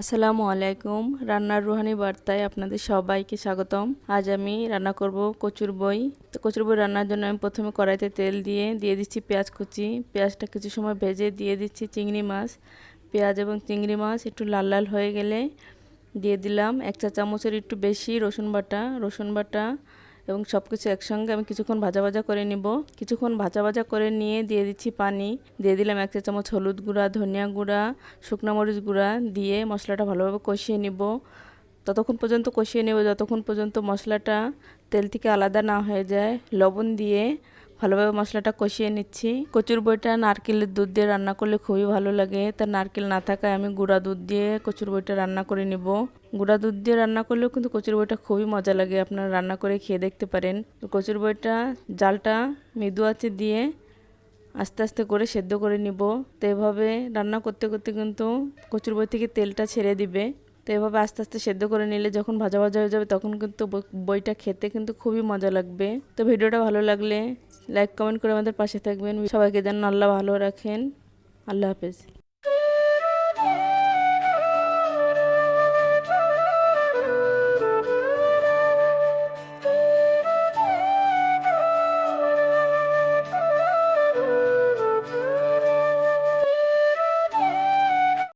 আসসালামু আলাইকুম। রান্নার রুহানি বার্তায় আপনাদের সবাইকে স্বাগতম। আজ আমি রান্না করব কচুর বই। তো কচুর বই রান্নার জন্য আমি প্রথমে কড়াইতে তেল দিয়ে দিয়ে দিচ্ছি পেঁয়াজ কুচি। পেঁয়াজটা কিছু সময় ভেজে দিয়ে দিচ্ছি চিংড়ি মাছ। পেঁয়াজ এবং চিংড়ি মাছ একটু লাল লাল হয়ে গেলে দিয়ে দিলাম এক চা চামচের একটু বেশি রসুন বাটা। রসুন বাটা এবং সব কিছু একসঙ্গে আমি কিছুক্ষণ ভাজা ভাজা করে নিব। কিছুক্ষণ ভাজা ভাজা করে নিয়ে দিয়ে দিচ্ছি পানি। দিয়ে দিলাম এক চা চামচ হলুদ গুঁড়া, ধনিয়া গুঁড়া, শুকনো মরিচ গুঁড়া দিয়ে মশলাটা ভালোভাবে কষিয়ে নিব। ততক্ষণ পর্যন্ত কষিয়ে নেব, যতক্ষণ পর্যন্ত মশলাটা তেল থেকে আলাদা না হয়ে যায়। লবণ দিয়ে ভালোভাবে মশলাটা কষিয়ে নিচ্ছি। কচুর বইটা নারকেলের দুধ দিয়ে রান্না করলে খুবই ভালো লাগে। তা নারকেল না থাকায় আমি গুঁড়া দুধ দিয়ে কচুর বইটা রান্না করে নিব। গুঁড়া দুধ দিয়ে রান্না করলেও কিন্তু কচুর বইটা খুবই মজা লাগে। আপনারা রান্না করে খেয়ে দেখতে পারেন। কচুর বইটা জালটা মৃদু আছে দিয়ে আস্তে আস্তে করে সেদ্ধ করে নিব। তো এভাবে রান্না করতে করতে কিন্তু কচুর বই থেকে তেলটা ছেড়ে দিবে। তো এভাবে আস্তে আস্তে সেদ্ধ করে নিলে যখন ভাজা ভাজা হয়ে যাবে তখন কিন্তু বই- বইটা খেতে কিন্তু খুবই মজা লাগবে। তো ভিডিওটা ভালো লাগলে লাইক কমেন্ট করে আমাদের পাশে থাকবেন। সবাইকে যেন আল্লাহ ভালো রাখেন। আল্লাহ হাফেজ।